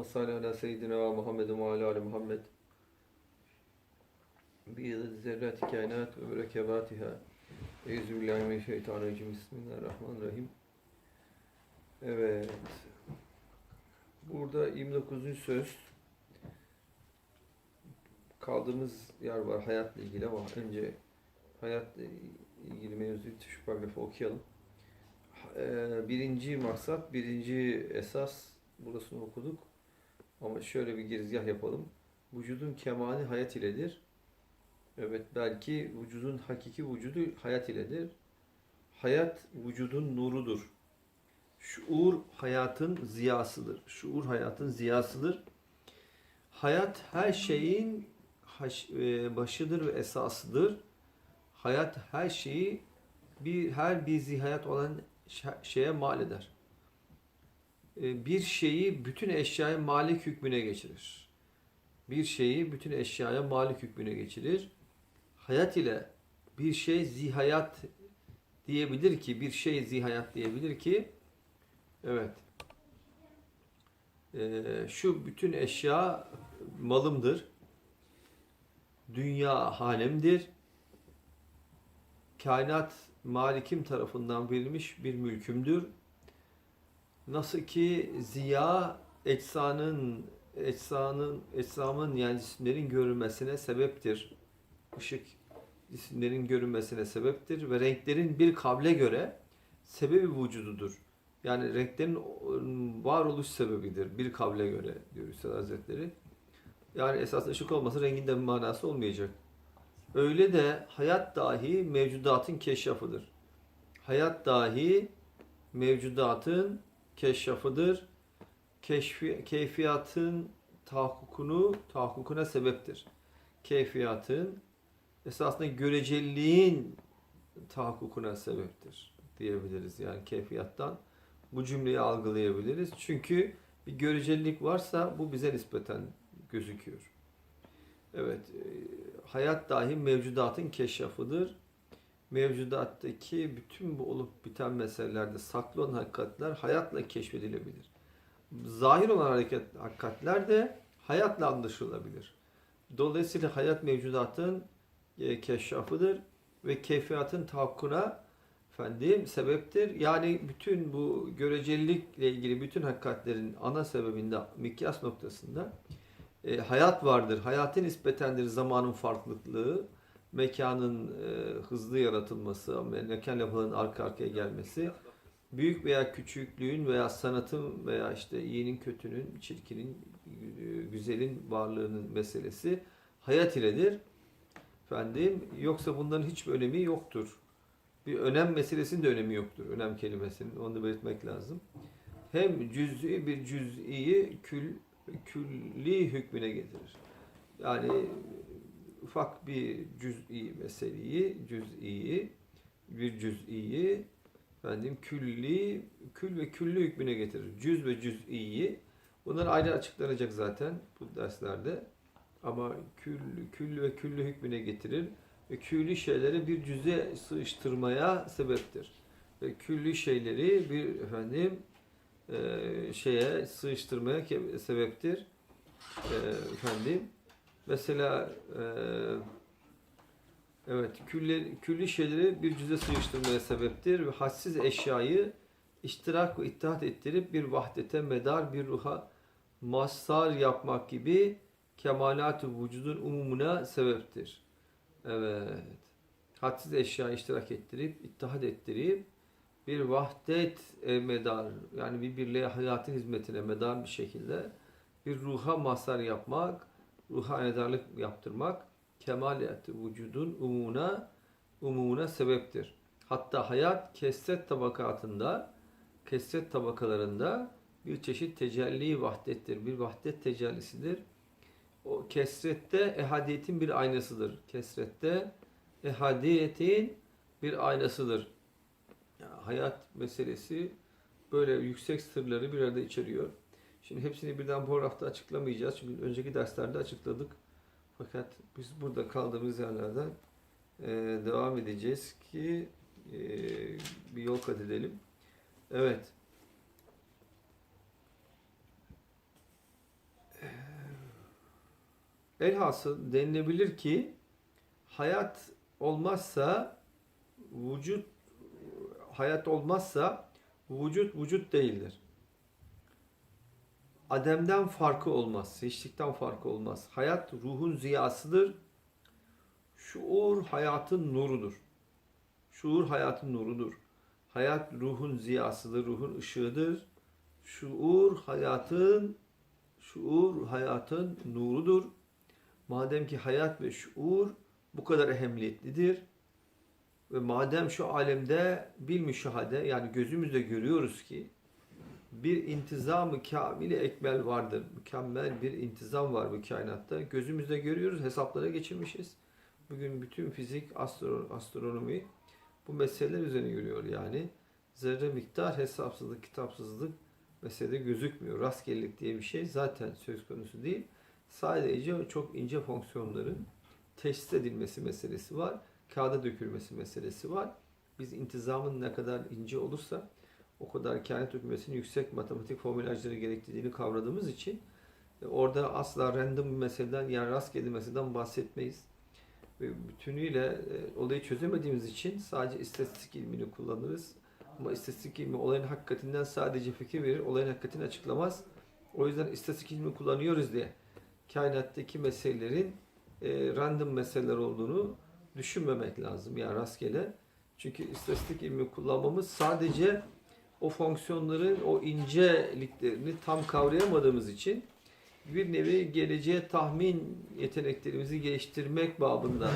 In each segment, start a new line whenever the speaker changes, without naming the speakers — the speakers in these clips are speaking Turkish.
Allahümme salli ala seyyidina Muhammedin ve ala ali Muhammed. Bi zerrati kainat ve mürekkebatiha. Euzubillahimineşşeytanirracim. Bismillahirrahmanirrahim. Evet. Burada 29. söz. Kaldığımız yer var hayatla ilgili ama önce hayatla ilgili mevzuyu şu paragrafı okuyalım. Eee, Birinci maksat, birinci esas burasını okuduk. Ama şöyle bir girizgah yapalım. Vücudun kemali hayat iledir. Evet belki vücudun hakiki vücudu hayat iledir. Hayat vücudun nurudur. Şuur hayatın ziyasıdır. Şuur hayatın ziyasıdır. Hayat her şeyin e, başıdır ve esasıdır. Hayat her şeyi bir her bir zihayat olan şeye mal eder. E, Bir şeyi bütün eşyaya malik hükmüne geçirir. Bir şeyi bütün eşyaya malik hükmüne geçirir. Hayat ile bir şey zihayat diyebilir ki, bir şey zihayat diyebilir ki, evet, e, şu bütün eşya malımdır, dünya hanemdir, kainat malikim tarafından verilmiş bir mülkümdür. Nasıl ki ziya ecsanın ecsanın ecsamın yani cisimlerin görünmesine sebeptir. Işık cisimlerin görünmesine sebeptir ve renklerin bir kable göre sebebi vücududur. Yani renklerin varoluş sebebidir bir kable göre diyor Üstad Hazretleri. Yani esas ışık olmasa rengin de bir manası olmayacak. Öyle de hayat dahi mevcudatın keşrafıdır. Hayat dahi mevcudatın keşrafıdır. Keşfi, keyfiyatın tahakkukunu, tahakkukuna sebeptir. Keyfiyatın esasında göreceliliğin tahakkukuna sebeptir diyebiliriz. Yani keyfiyattan bu cümleyi algılayabiliriz. Çünkü bir görecelilik varsa bu bize nispeten gözüküyor. Evet, e, hayat dahi mevcudatın keşrafıdır. Mevcudattaki bütün bu olup biten meselelerde saklı olan hakikatler hayatla keşfedilebilir. Zahir olan hareket, hakikatler de hayatla anlaşılabilir. Dolayısıyla hayat mevcudatın e, ve keyfiyatın tahakkuna efendim sebeptir. Yani bütün bu görecelilikle ilgili bütün hakikatlerin ana sebebinde mikyas noktasında e, hayat vardır. Hayatın nispetendir zamanın farklılığı, mekanın e, hızlı yaratılması, mekan lafının arka arkaya gelmesi, büyük veya küçüklüğün veya sanatın veya işte iyinin, kötünün, çirkinin, e, güzelin varlığının meselesi hayat iledir. Efendim, yoksa bunların hiçbir önemi yoktur. Bir önem meselesinin de önemi yoktur. Önem kelimesinin, onu da belirtmek lazım. Hem cüz'i bir cüz'iyi kül, külli hükmüne getirir. Yani ufak bir cüz'i meseleyi, cüz'iyi, bir cüz'iyi efendim külli, kül ve küllü hükmüne getirir. Cüz ve cüz'iyi bunlar ayrı açıklanacak zaten bu derslerde. Ama kül, kül ve küllü hükmüne getirir ve külli şeyleri bir cüze sığıştırmaya sebeptir. Ve külli şeyleri bir efendim e, şeye sığıştırmaya sebeptir. E, efendim mesela e, evet külli, külli şeyleri bir cüze sığıştırmaya sebeptir ve hadsiz eşyayı iştirak ve ittihat ettirip bir vahdete medar bir ruha mazhar yapmak gibi kemalat-ı vücudun umumuna sebeptir. Evet. Hadsiz eşya iştirak ettirip, ittihat ettirip bir vahdet e, medar yani bir birliğe hayatın hizmetine medar bir şekilde bir ruha mazhar yapmak, ruha edarlık yaptırmak kemalat-ı vücudun umumuna umumuna sebeptir. Hatta hayat kesret tabakatında, kesret tabakalarında bir çeşit tecelli vahdettir. Bir vahdet tecellisidir. O kesrette ehadiyetin bir aynasıdır. Kesrette ehadiyetin bir aynasıdır. Yani hayat meselesi böyle yüksek sırları bir arada içeriyor. Şimdi hepsini birden bu hafta açıklamayacağız. Çünkü önceki derslerde açıkladık. Fakat biz burada kaldığımız yerlerden e, devam edeceğiz ki e, bir yol kat edelim. Evet. Elhasıl denilebilir ki hayat olmazsa vücut hayat olmazsa vücut vücut değildir. Ademden farkı olmaz, hiçlikten farkı olmaz. Hayat ruhun ziyasıdır. Şuur hayatın nurudur. Şuur hayatın nurudur. Hayat ruhun ziyasıdır, ruhun ışığıdır. Şuur hayatın şuur hayatın nurudur. Madem ki hayat ve şuur bu kadar ehemmiyetlidir ve madem şu alemde bir müşahede yani gözümüzle görüyoruz ki bir intizamı kamili ekmel vardır. Mükemmel bir intizam var bu kainatta. Gözümüzle görüyoruz, hesaplara geçirmişiz. Bugün bütün fizik, astro, astronomi bu meseleler üzerine yürüyor yani. Zerre miktar hesapsızlık, kitapsızlık meselede gözükmüyor. Rastgelelik diye bir şey zaten söz konusu değil. Sadece çok ince fonksiyonların teşhis edilmesi meselesi var. Kağıda dökülmesi meselesi var. Biz intizamın ne kadar ince olursa o kadar kainat hükümesinin yüksek matematik formülajları gerektirdiğini kavradığımız için e, orada asla random bir meseleden yani rastgele meseleden bahsetmeyiz. Ve bütünüyle e, olayı çözemediğimiz için sadece istatistik ilmini kullanırız. Ama istatistik ilmi olayın hakikatinden sadece fikir verir, olayın hakikatini açıklamaz. O yüzden istatistik ilmi kullanıyoruz diye kainattaki meselelerin e, random meseleler olduğunu düşünmemek lazım. Yani rastgele. Çünkü istatistik ilmi kullanmamız sadece o fonksiyonların o inceliklerini tam kavrayamadığımız için bir nevi geleceğe tahmin yeteneklerimizi geliştirmek babından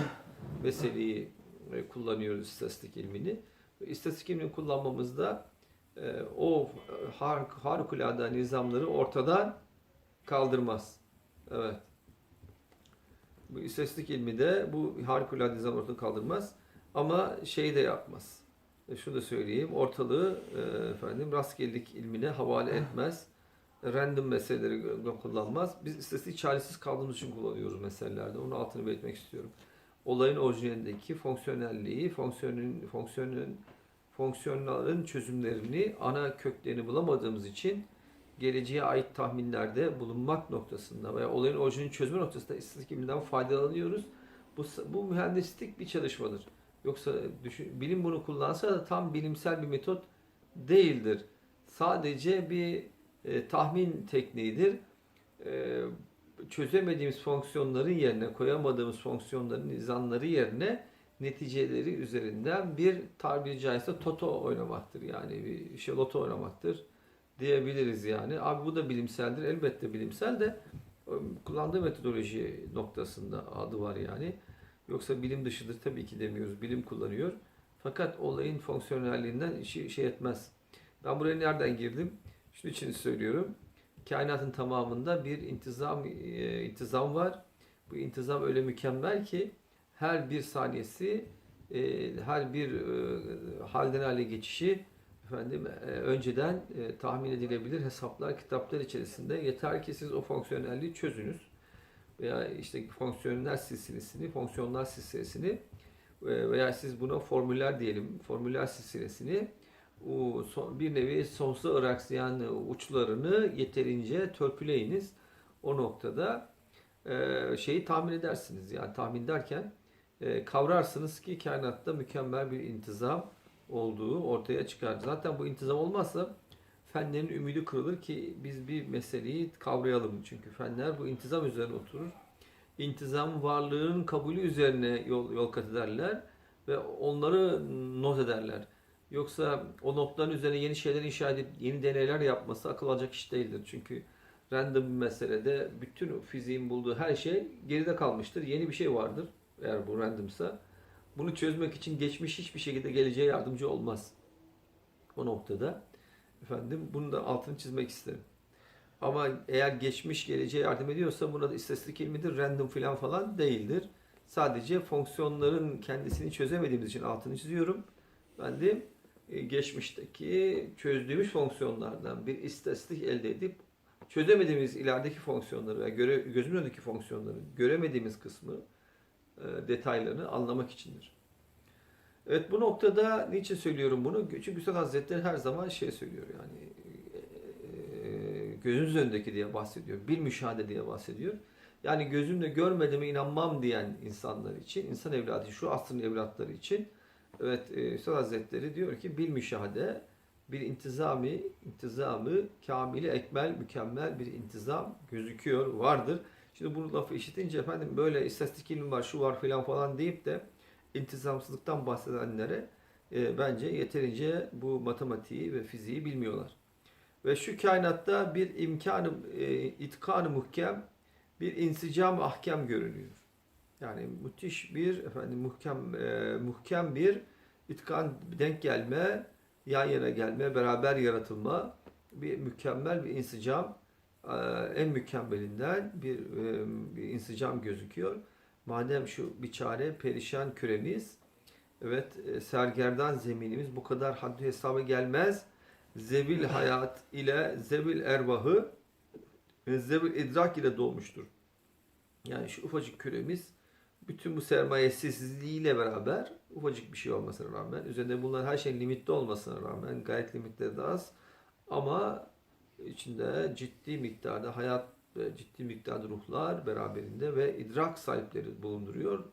meseleyi e, kullanıyoruz istatistik ilmini. İstatistik ilmini kullanmamızda e, o har harikulade nizamları ortadan kaldırmaz. Evet. Bu istatistik ilmi de bu harikulade nizamları ortadan kaldırmaz. Ama şey de yapmaz. E, şunu da söyleyeyim. Ortalığı e, efendim rastgelelik ilmine havale etmez. Random meseleleri kullanmaz. Biz istatistik çaresiz kaldığımız için kullanıyoruz meselelerde. Onun altını belirtmek istiyorum. Olayın orijinalindeki fonksiyonelliği, fonksiyonun, fonksiyonun, fonksiyonların çözümlerini, ana köklerini bulamadığımız için geleceğe ait tahminlerde bulunmak noktasında veya olayın orijinalini çözme noktasında istatistik ilminden faydalanıyoruz. Bu, bu mühendislik bir çalışmadır. Yoksa düşün, bilim bunu kullansa da tam bilimsel bir metot değildir. Sadece bir e, tahmin tekniğidir. E, çözemediğimiz fonksiyonların yerine, koyamadığımız fonksiyonların nizamları yerine neticeleri üzerinden bir tabiri caizse toto oynamaktır. Yani bir şey loto oynamaktır diyebiliriz yani. Abi bu da bilimseldir. Elbette bilimsel de e, kullandığı metodoloji noktasında adı var yani. Yoksa bilim dışıdır tabii ki demiyoruz. Bilim kullanıyor. Fakat olayın fonksiyonelliğinden işi şey etmez. Ben buraya nereden girdim? Şunun için söylüyorum. Kainatın tamamında bir intizam e, intizam var. Bu intizam öyle mükemmel ki her bir saniyesi e, her bir e, halden hale geçişi efendim e, önceden e, tahmin edilebilir hesaplar, kitaplar içerisinde yeter ki siz o fonksiyonelliği çözünüz veya işte fonksiyonel silsilesini, fonksiyonlar silsilesini e, veya siz buna formüller diyelim, formüller silsilesini bir nevi sonsuza ıraksayan uçlarını yeterince törpüleyiniz. O noktada e, şeyi tahmin edersiniz. Yani tahmin derken e, kavrarsınız ki kainatta mükemmel bir intizam olduğu ortaya çıkar. Zaten bu intizam olmazsa fenlerin ümidi kırılır ki biz bir meseleyi kavrayalım. Çünkü fenler bu intizam üzerine oturur. İntizam varlığın kabulü üzerine yol, yol kat ederler ve onları not ederler. Yoksa o notların üzerine yeni şeyler inşa edip yeni deneyler yapması akıl alacak iş değildir. Çünkü random bir meselede bütün fiziğin bulduğu her şey geride kalmıştır. Yeni bir şey vardır eğer bu randomsa. Bunu çözmek için geçmiş hiçbir şekilde geleceğe yardımcı olmaz. O noktada efendim bunu da altını çizmek isterim. Ama eğer geçmiş geleceğe yardım ediyorsa buna da istatistik ilmidir, random filan falan değildir. Sadece fonksiyonların kendisini çözemediğimiz için altını çiziyorum. Ben de e, geçmişteki çözdüğümüz fonksiyonlardan bir istatistik elde edip çözemediğimiz ilerideki fonksiyonları veya göre, gözümün önündeki fonksiyonları göremediğimiz kısmı e, detaylarını anlamak içindir. Evet bu noktada niçin söylüyorum bunu? Çünkü Üstad Hazretleri her zaman şey söylüyor yani gözünüz önündeki diye bahsediyor. Bir müşahede diye bahsediyor. Yani gözümle görmediğime inanmam diyen insanlar için, insan evladı, şu asrın evlatları için evet Üstad Hazretleri diyor ki bil müşahede bir intizami, intizamı kamili ekmel, mükemmel bir intizam gözüküyor, vardır. Şimdi bu lafı işitince efendim böyle istatistik ilmi var, şu var filan falan deyip de intizamsızlıktan bahsedenlere e, bence yeterince bu matematiği ve fiziği bilmiyorlar. Ve şu kainatta bir imkanı, e, itkanı muhkem, bir insicam ahkam görünüyor. Yani müthiş bir efendim muhkem e, muhkem bir itkan denk gelme, yan yana gelme, beraber yaratılma, bir mükemmel bir insicam, e, en mükemmelinden bir, e, bir insicam gözüküyor. Madem şu biçare perişan küremiz, evet e, sergerdan zeminimiz bu kadar haddi hesaba gelmez. Zevil hayat ile zevil ervahı ve zevil idrak ile dolmuştur. Yani şu ufacık küremiz bütün bu sermayesizliğiyle beraber ufacık bir şey olmasına rağmen üzerinde bulunan her şeyin limitli olmasına rağmen gayet limitleri de az ama içinde ciddi miktarda hayat ciddi miktarda ruhlar beraberinde ve idrak sahipleri bulunduruyor.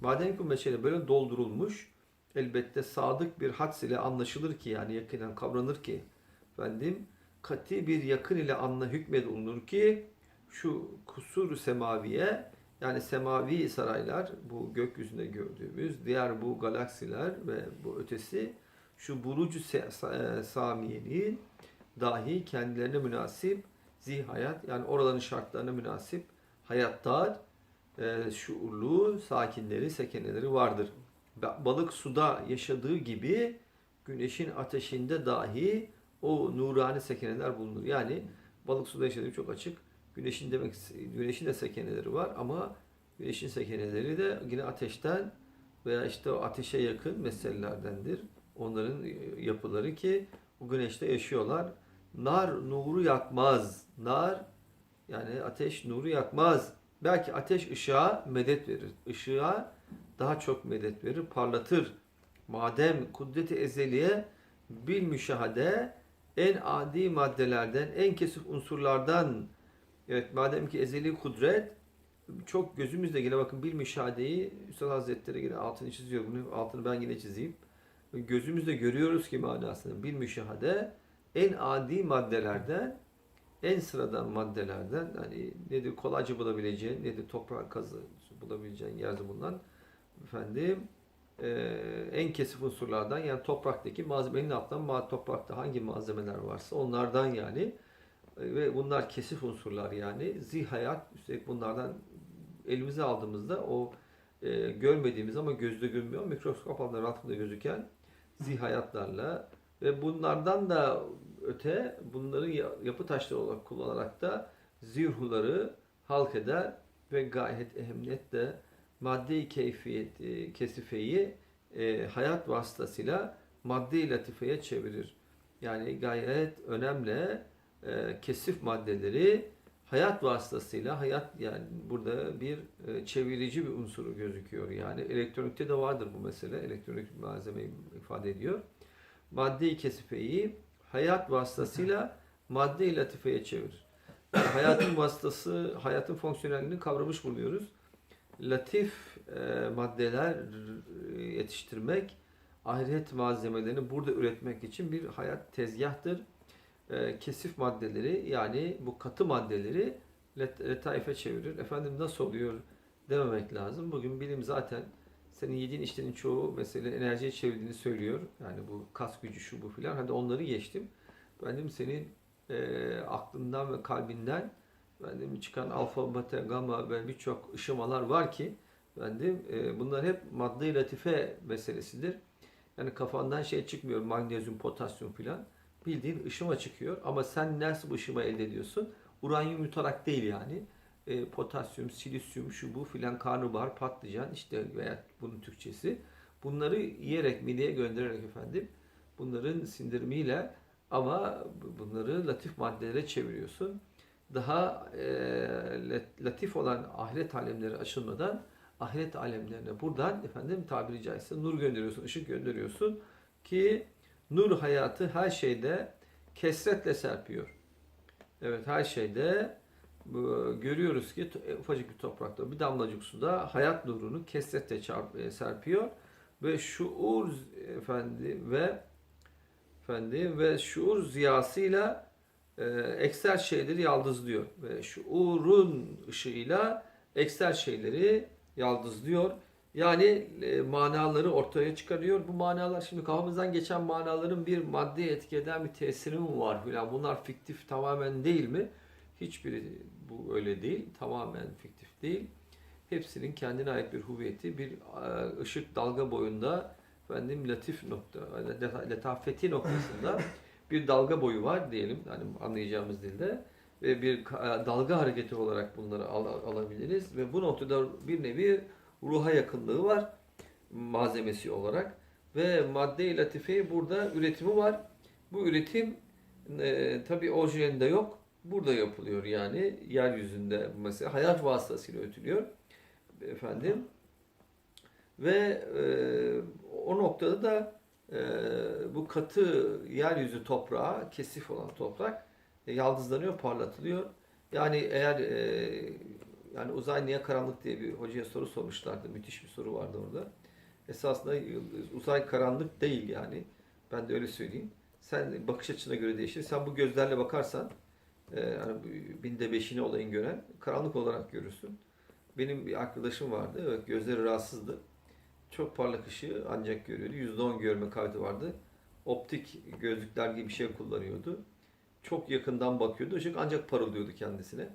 Madem ki bu mesele böyle doldurulmuş elbette sadık bir hads ile anlaşılır ki yani yakinen kavranır ki efendim kati bir yakın ile anla hükmedilunur ki şu kusur semaviye yani semavi saraylar bu gökyüzünde gördüğümüz diğer bu galaksiler ve bu ötesi şu burucu e, samiyenin dahi kendilerine münasip zihayat yani oraların şartlarına münasip hayattar e, şuurlu sakinleri, sekeneleri vardır. Ba- Balık suda yaşadığı gibi güneşin ateşinde dahi o nurani sekeneler bulunur. Yani balık suda yaşadığı çok açık. Güneşin demek güneşin de sekeneleri var ama güneşin sekeneleri de yine ateşten veya işte o ateşe yakın meselelerdendir. Onların yapıları ki o güneşte yaşıyorlar. Nar nuru yakmaz. Nar yani ateş nuru yakmaz. Belki ateş ışığa medet verir. Işığa daha çok medet verir, parlatır. Madem kudreti ezeliye bil müşahade en adi maddelerden, en kesif unsurlardan evet madem ki ezeli kudret çok gözümüzde yine bakın bil müşahedeyi Üstad Hazretleri yine altını çiziyor bunu altını ben yine çizeyim. Gözümüzde görüyoruz ki manasını bil müşahede en adi maddelerden en sıradan maddelerden hani nedir kolayca bulabileceğin nedir toprak kazı bulabileceğin yerde bulunan efendim e, en kesif unsurlardan yani topraktaki malzemenin altından toprakta hangi malzemeler varsa onlardan yani E, ve bunlar kesif unsurlar yani zihayat üstelik bunlardan elimize aldığımızda o e, görmediğimiz ama gözde görünmüyor mikroskop altında gözüken zihayatlarla ve bunlardan da öte bunları ya- yapı taşları olarak kullanarak da zirhuları halk eder ve gayet ehemmiyetle maddi keyfiyet, e, kesifeyi e, hayat vasıtasıyla maddi latifeye çevirir. Yani gayet önemli e, kesif maddeleri hayat vasıtasıyla hayat yani burada bir e, çevirici bir unsuru gözüküyor. Yani elektronikte de vardır bu mesele. Elektronik malzemeyi ifade ediyor. Maddi kesifeyi hayat vasıtasıyla madde latifeye çevirir. Hayatın vasıtası, hayatın fonksiyonelliğini kavramış buluyoruz. Latif e, maddeler e, yetiştirmek, ahiret malzemelerini burada üretmek için bir hayat tezgahtır. E, kesif maddeleri yani bu katı maddeleri let- letaife çevirir. Efendim nasıl oluyor dememek lazım. Bugün bilim zaten senin yediğin içtiğinin çoğu mesela enerjiye çevirdiğini söylüyor. Yani bu kas gücü şu bu filan. Hadi onları geçtim. Benim senin e, aklından ve kalbinden benim çıkan alfa, beta, gamma ve birçok ışımalar var ki benim e, bunlar hep madde latife meselesidir. Yani kafandan şey çıkmıyor magnezyum, potasyum filan. Bildiğin ışıma çıkıyor ama sen nasıl bu ışıma elde ediyorsun? Uranyum yutarak değil yani. E, potasyum, silisyum, şu bu filan karnabahar, patlıcan işte veya bunun Türkçesi. Bunları yiyerek mideye göndererek efendim bunların sindirimiyle ama bunları latif maddelere çeviriyorsun. Daha e, lat- latif olan ahiret alemleri açılmadan ahiret alemlerine buradan efendim tabiri caizse nur gönderiyorsun, ışık gönderiyorsun ki nur hayatı her şeyde kesretle serpiyor. Evet her şeyde görüyoruz ki to- ufacık bir toprakta bir damlacık suda hayat nurunu kesretle çarp, e, serpiyor ve şuur efendi ve efendi ve şuur ziyasıyla e, ekser şeyleri yaldızlıyor ve şuurun ışığıyla ekser şeyleri yaldızlıyor. Yani e, manaları ortaya çıkarıyor. Bu manalar şimdi kafamızdan geçen manaların bir maddeye etki eden bir tesiri mi var filan. Bunlar fiktif tamamen değil mi? Hiçbiri bu öyle değil. Tamamen fiktif değil. Hepsinin kendine ait bir hüviyeti, bir e, ışık dalga boyunda efendim latif nokta, leta- letafeti noktasında bir dalga boyu var diyelim hani anlayacağımız dilde ve bir ka- dalga hareketi olarak bunları al- alabiliriz ve bu noktada bir nevi ruha yakınlığı var malzemesi olarak ve madde-i latife burada üretimi var. Bu üretim e, tabi orijinalinde yok. Burada yapılıyor yani yeryüzünde mesela hayat vasıtasıyla üretiliyor efendim ve e, o noktada da e, bu katı yeryüzü toprağı kesif olan toprak e, yaldızlanıyor, parlatılıyor. Yani eğer e, yani uzay niye karanlık diye bir hocaya soru sormuşlardı. Müthiş bir soru vardı orada. Esasında uzay karanlık değil yani. Ben de öyle söyleyeyim. Sen bakış açına göre değişir. Sen bu gözlerle bakarsan e, yani bu binde beşini olayın gören karanlık olarak görürsün. Benim bir arkadaşım vardı. Evet, gözleri rahatsızdı. Çok parlak ışığı ancak görüyordu. %10 görme kaydı vardı. Optik gözlükler gibi bir şey kullanıyordu. Çok yakından bakıyordu. Işık ancak parıldıyordu kendisine.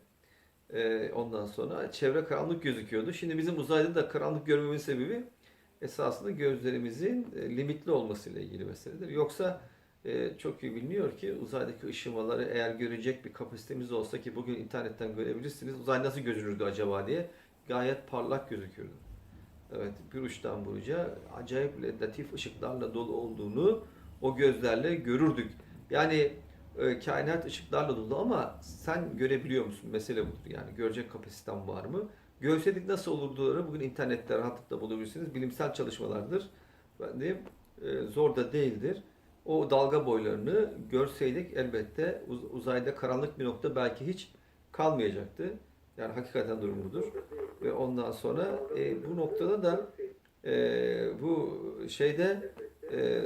Ee, ondan sonra çevre karanlık gözüküyordu. Şimdi bizim uzayda da karanlık görmemin sebebi esasında gözlerimizin e, limitli olmasıyla ilgili meseledir. Yoksa e, çok iyi biliniyor ki uzaydaki ışımaları eğer görecek bir kapasitemiz olsa ki bugün internetten görebilirsiniz. Uzay nasıl gözükürdü acaba diye gayet parlak gözükürdü. Evet, bir uçtan bir uca acayip latif ışıklarla dolu olduğunu o gözlerle görürdük. Yani e, kainat ışıklarla dolu ama sen görebiliyor musun? Mesele budur. Yani görecek kapasiten var mı? Görseydik nasıl olurdu? Bugün internette rahatlıkla bulabilirsiniz. Bilimsel çalışmalardır. Ben de e, zor da değildir. O dalga boylarını görseydik elbette uz- uzayda karanlık bir nokta belki hiç kalmayacaktı. Yani hakikaten durum budur. Ve ondan sonra e, bu noktada da e, bu şeyde e,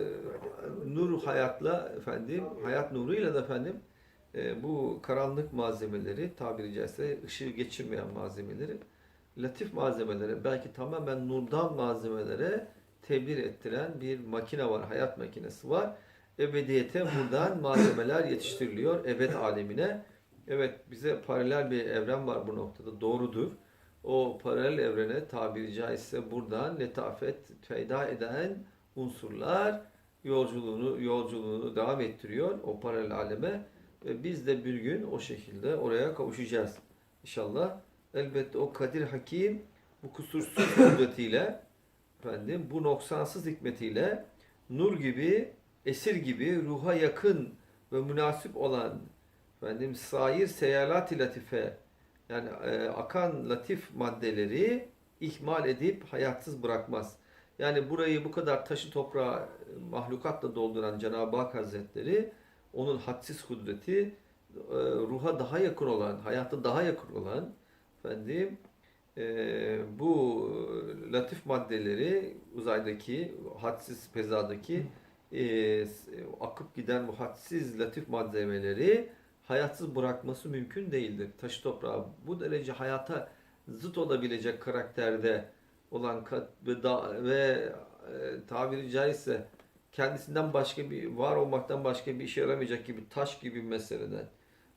nur hayatla efendim hayat nuruyla da efendim e, bu karanlık malzemeleri tabiri caizse ışığı geçirmeyen malzemeleri latif malzemelere belki tamamen nurdan malzemelere tebdil ettiren bir makine var. Hayat makinesi var. Ebediyete buradan malzemeler yetiştiriliyor. Ebed alemine. Evet bize paralel bir evren var bu noktada. Doğrudur. O paralel evrene tabiri caizse buradan letafet feyda eden unsurlar yolculuğunu yolculuğunu devam ettiriyor o paralel aleme ve biz de bir gün o şekilde oraya kavuşacağız inşallah. Elbette o Kadir Hakim bu kusursuz kudretiyle efendim bu noksansız hikmetiyle nur gibi esir gibi ruha yakın ve münasip olan efendim sair seyalat latife yani e, akan latif maddeleri ihmal edip hayatsız bırakmaz. Yani burayı bu kadar taşı toprağı e, mahlukatla dolduran Cenab-ı Hak Hazretleri onun hadsiz kudreti e, ruha daha yakın olan, hayata daha yakın olan efendim e, bu latif maddeleri uzaydaki hadsiz fezadaki e, akıp giden bu hadsiz latif malzemeleri hayatsız bırakması mümkün değildir. Taşı toprağı bu derece hayata zıt olabilecek karakterde olan ve, da, ve e, tabiri caizse kendisinden başka bir var olmaktan başka bir işe yaramayacak gibi taş gibi meseleden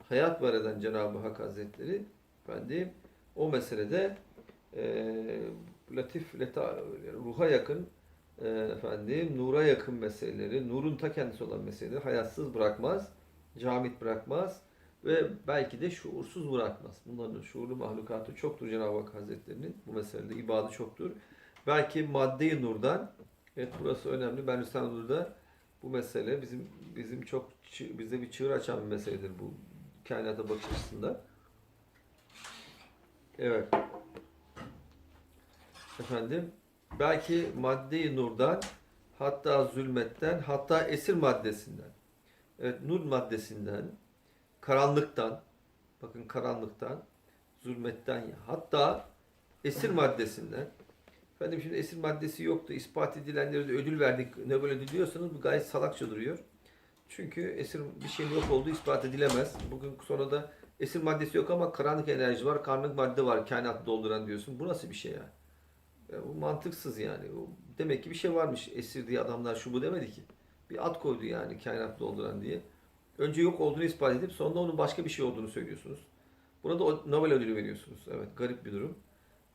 hayat var eden Cenab-ı Hak Hazretleri efendim o meselede e, latif leta, ruha yakın e, efendim nura yakın meseleleri, nurun ta kendisi olan meseleleri hayatsız bırakmaz, camit bırakmaz ve belki de şuursuz bırakmaz. Bunların şuurlu mahlukatı çoktur Cenab-ı Hak Hazretleri'nin. Bu meselede ibadı çoktur. Belki madde-i nurdan, evet burası önemli. Ben Hüsnü Nur'da bu mesele bizim bizim çok bize bir çığır açan bir meseledir bu kainata bakış açısında. Evet. Efendim, belki madde-i nurdan, hatta zulmetten, hatta esir maddesinden, evet nur maddesinden, karanlıktan, bakın karanlıktan, zulmetten hatta esir maddesinden efendim şimdi esir maddesi yoktu ispat edilenlere de ödül verdik Nobel ödülü diyorsanız bu gayet salakça duruyor. Çünkü esir bir şeyin yok olduğu ispat edilemez. Bugün sonra da esir maddesi yok ama karanlık enerji var, karanlık madde var kainat dolduran diyorsun. Bu nasıl bir şey ya? Ya bu mantıksız yani. O- Demek ki bir şey varmış. Esir diye adamlar şu bu demedi ki. Bir ad koydu yani kainat dolduran diye. Önce yok olduğunu ispat edip sonra onun başka bir şey olduğunu söylüyorsunuz. Buna da o- Nobel ödülü veriyorsunuz. Evet garip bir durum.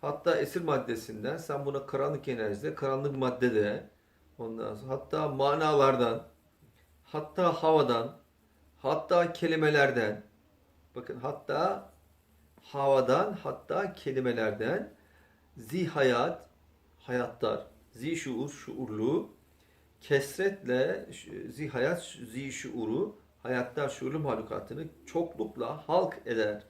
Hatta esir maddesinden sen buna karanlık enerjide, karanlık maddede ondan sonra hatta manalardan, hatta havadan, hatta kelimelerden bakın hatta havadan, hatta kelimelerden zihayat, hayattar, zi şuur, şuurlu, kesretle ş- zihayat, zi şuuru, hayattar, şuurlu mahlukatını çoklukla halk eder.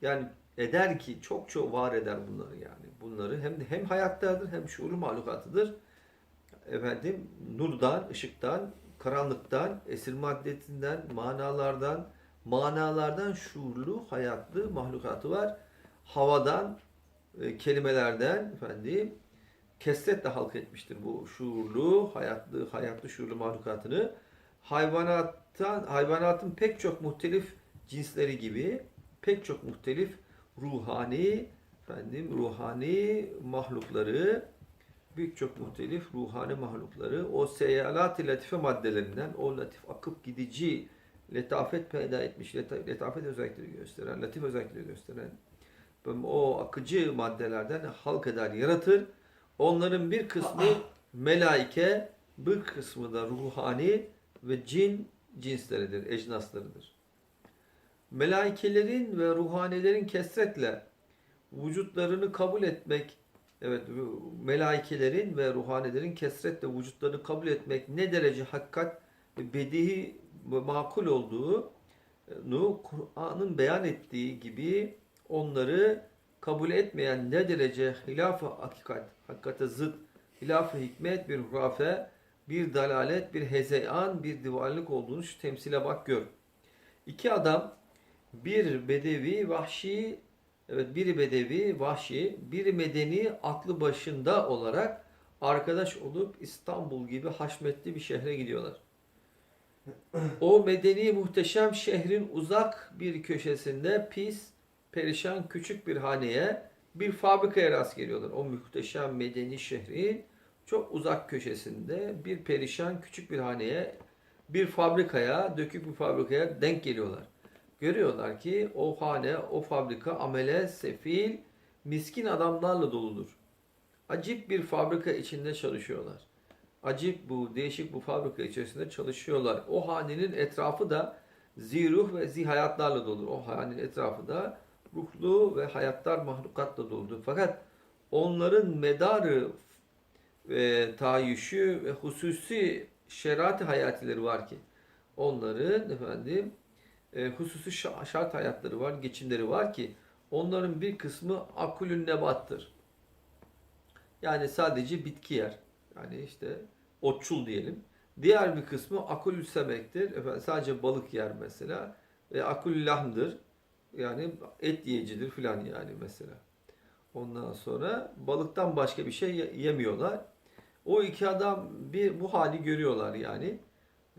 Yani eder ki çok çok var eder bunları yani. Bunları hem de hem hayattadır hem şuurlu mahlukatıdır. Efendim nurdan, ışıktan, karanlıktan, esir maddesinden, manalardan, manalardan şuurlu, hayatlı mahlukatı var. Havadan, e, kelimelerden efendim kesretle halk etmiştir bu şuurlu, hayatlı, hayatlı şuurlu mahlukatını. Hayvanattan, hayvanatın pek çok muhtelif cinsleri gibi pek çok muhtelif ruhani efendim ruhani mahlukları büyük çok muhtelif ruhani mahlukları o seyalat-ı latife maddelerinden o latif akıp gidici letafet peyda etmiş leta- letafet özellikleri gösteren latif özellikleri gösteren o akıcı maddelerden halk eder yaratır onların bir kısmı melaike bir kısmı da ruhani ve cin cinsleridir ecnaslarıdır. Melaikelerin ve ruhanilerin kesretle vücutlarını kabul etmek evet melaikelerin ve ruhanilerin kesretle vücutlarını kabul etmek ne derece hakikat bedihi ve makul olduğunu Kur'an'ın beyan ettiği gibi onları kabul etmeyen ne derece hilaf-ı hakikat, hakikate zıt, hilaf-ı hikmet, bir hurafe, bir dalalet, bir hezeyan, bir divarlık olduğunu şu temsile bak gör. İki adam bir bedevi vahşi evet biri bedevi vahşi biri medeni aklı başında olarak arkadaş olup İstanbul gibi haşmetli bir şehre gidiyorlar. O medeni muhteşem şehrin uzak bir köşesinde pis, perişan küçük bir haneye, bir fabrikaya rast geliyorlar. O muhteşem medeni şehrin çok uzak köşesinde bir perişan küçük bir haneye, bir fabrikaya, dökük bir fabrikaya denk geliyorlar. Görüyorlar ki o hane, o fabrika amele, sefil, miskin adamlarla doludur. Acip bir fabrika içinde çalışıyorlar. Acip bu, değişik bu fabrika içerisinde çalışıyorlar. O hanenin etrafı da ziruh ve zihayatlarla doludur. O hanenin etrafı da ruhlu ve hayatlar mahlukatla doludur. Fakat onların medarı ve tayyüşü ve hususi şerat hayatileri var ki onların efendim e, hususi şa- şart hayatları var, geçimleri var ki onların bir kısmı akulün nebattır. Yani sadece bitki yer. Yani işte otçul diyelim. Diğer bir kısmı akulü semektir. Efendim sadece balık yer mesela. Ve akulü lahmdır. Yani et yiyicidir filan yani mesela. Ondan sonra balıktan başka bir şey ye- yemiyorlar. O iki adam bir bu hali görüyorlar yani.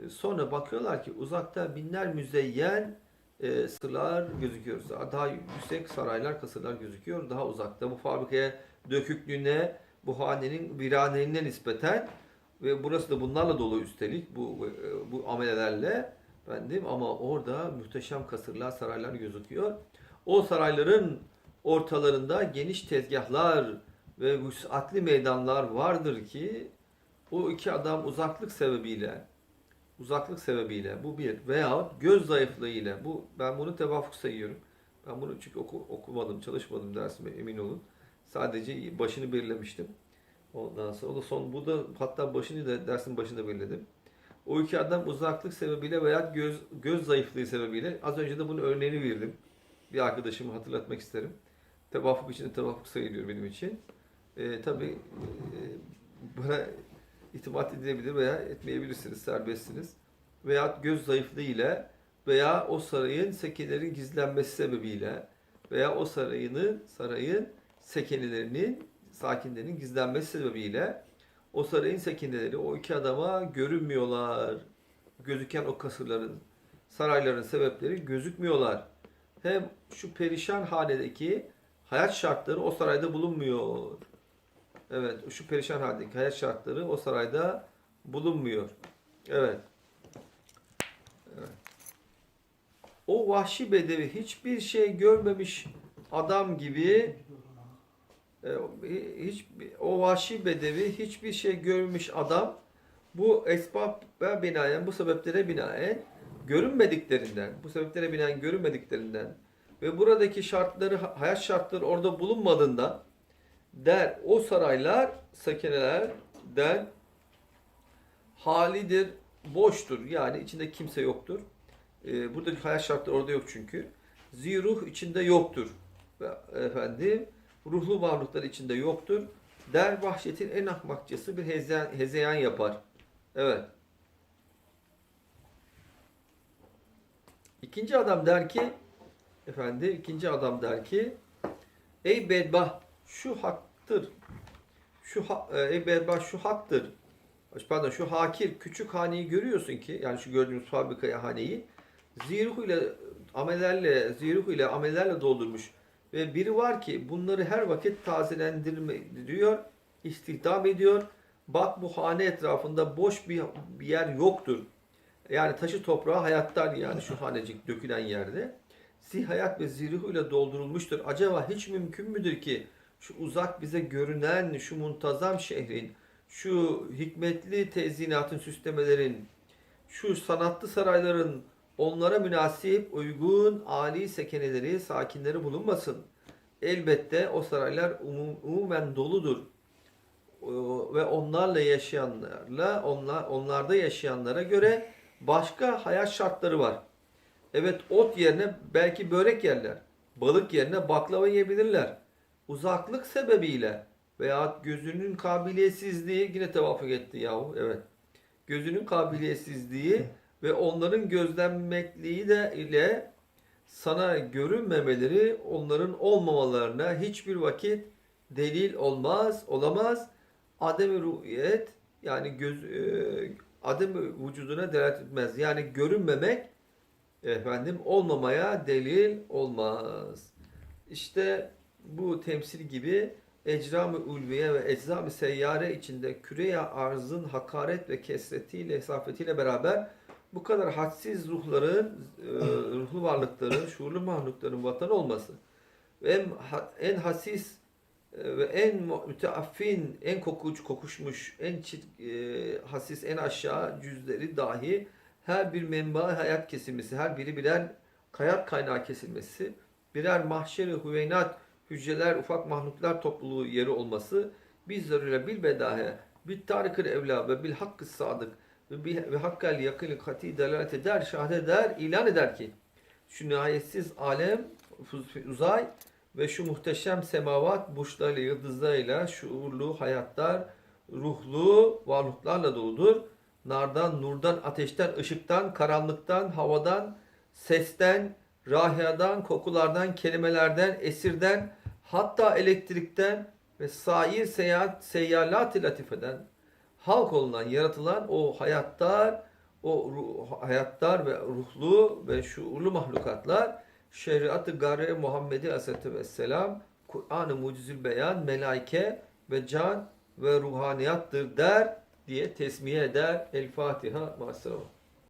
E, Sonra bakıyorlar ki uzakta binler müzeyyen e, sırlar gözüküyor. Daha yüksek saraylar, kasırlar gözüküyor. Daha uzakta bu fabrikaya döküklüğüne, bu hanenin viraneliğine nispeten ve burası da bunlarla dolu üstelik bu e, bu amelelerle efendim ama orada muhteşem kasırlar, saraylar gözüküyor. O sarayların ortalarında geniş tezgahlar ve vüsatli meydanlar vardır ki o iki adam uzaklık sebebiyle uzaklık sebebiyle bu bir veyahut göz zayıflığı ile bu ben bunu tevafuk sayıyorum. Ben bunu çünkü oku, okumadım, çalışmadım dersime emin olun. Sadece başını belirlemiştim. Ondan sonra o da son bu da hatta başını da dersin başında belirledim. O iki adam uzaklık sebebiyle veya göz göz zayıflığı sebebiyle az önce de bunun örneğini verdim. Bir arkadaşımı hatırlatmak isterim. Tevafuk için tevafuk sayılıyor benim için. Ee, tabii e, buna itimat edilebilir veya etmeyebilirsiniz, serbestsiniz. Veya göz zayıflığı ile veya o sarayın sekelerin gizlenmesi sebebiyle veya o sarayının sarayın sekenelerinin sakinlerinin gizlenmesi sebebiyle o sarayın sekineleri o iki adama görünmüyorlar. Gözüken o kasırların, sarayların sebepleri gözükmüyorlar. Hem şu perişan haledeki hayat şartları o sarayda bulunmuyor. Evet, şu perişan haldeki hayat şartları o sarayda bulunmuyor. Evet. Evet. O vahşi bedevi hiçbir şey görmemiş adam gibi hiç o vahşi bedevi hiçbir şey görmüş adam bu esbaba binaen bu sebeplere binaen görünmediklerinden bu sebeplere binaen görünmediklerinden ve buradaki şartları hayat şartları orada bulunmadığından der o saraylar sakinelerden halidir, boştur. Yani içinde kimse yoktur. Ee, buradaki hayat şartları orada yok çünkü. Ziruh içinde yoktur. Efendim ruhlu varlıklar içinde yoktur. Der vahşetin en ahmakçası bir hezeyan, hezeyan yapar. Evet. İkinci adam der ki efendim ikinci adam der ki ey bedbah şu haktır. Şu ha, e, ey bedbah şu haktır. Pardon şu hakir küçük haneyi görüyorsun ki yani şu gördüğümüz fabrikaya haneyi ziruh ile amellerle ziruh ile amellerle doldurmuş ve biri var ki bunları her vakit tazelendiriyor, istihdam ediyor. Bak bu hane etrafında boş bir, bir yer yoktur. Yani taşı toprağı hayattan yani şu hanecik dökülen yerde. Zihayat ve ziruh ile doldurulmuştur. Acaba hiç mümkün müdür ki şu uzak bize görünen şu muntazam şehrin, şu hikmetli tezinatın, süslemelerin, şu sanatlı sarayların onlara münasip, uygun, ali sekeneleri, sakinleri bulunmasın. Elbette o saraylar umum, umumen doludur. O- Ve onlarla yaşayanlarla, onlar, onlarda yaşayanlara göre başka hayat şartları var. Evet ot yerine belki börek yerler. Balık yerine baklava yiyebilirler. Uzaklık sebebiyle veya gözünün kabiliyetsizliği yine tevafuk etti yahu evet. Gözünün kabiliyetsizliği ve onların gözlenmekliği de ile sana görünmemeleri onların olmamalarına hiçbir vakit delil olmaz, olamaz. Adem-i ruhiyet yani göz e, adem vücuduna delalet etmez. Yani görünmemek efendim olmamaya delil olmaz. İşte bu temsil gibi ecram-ı ulviye ve eczam-ı seyyare içinde küreye arzın hakaret ve kesretiyle, hesafetiyle beraber bu kadar hadsiz ruhların, e, ruhlu varlıkların, şuurlu mahlukların vatan olması ve en, en hasis e, ve en müteaffin, en kokuç, kokuşmuş, en çirk, e, hasis, en aşağı cüzleri dahi her bir menba hayat kesilmesi, her biri birer hayat kaynağı kesilmesi, birer mahşeri hüveynat, hücreler, ufak mahluklar topluluğu yeri olması, bizzarıyla bil bedahe, bil tarikil evla ve bil hakkı sadık ve, ve hakkal yakın kati delalet eder, şahit eder, ilan eder ki, şu nihayetsiz alem, uzay ve şu muhteşem semavat burçlarıyla, yıldızlarıyla, şuurlu hayatlar, ruhlu varlıklarla doludur. Nardan, nurdan, ateşten, ışıktan, karanlıktan, havadan, sesten, rahiyadan, kokulardan, kelimelerden, esirden, hatta elektrikten ve sair seyahat, seyyalat-ı latifeden halk olunan, yaratılan o hayatlar, o ruh, hayatlar ve ruhlu ve şuurlu mahlukatlar şeriat-ı gare Muhammedi Aleyhisselatü Vesselam Kur'an-ı Mucizül Beyan, melaike ve can ve ruhaniyattır der diye tesmiye eder. El Fatiha. Maassalam.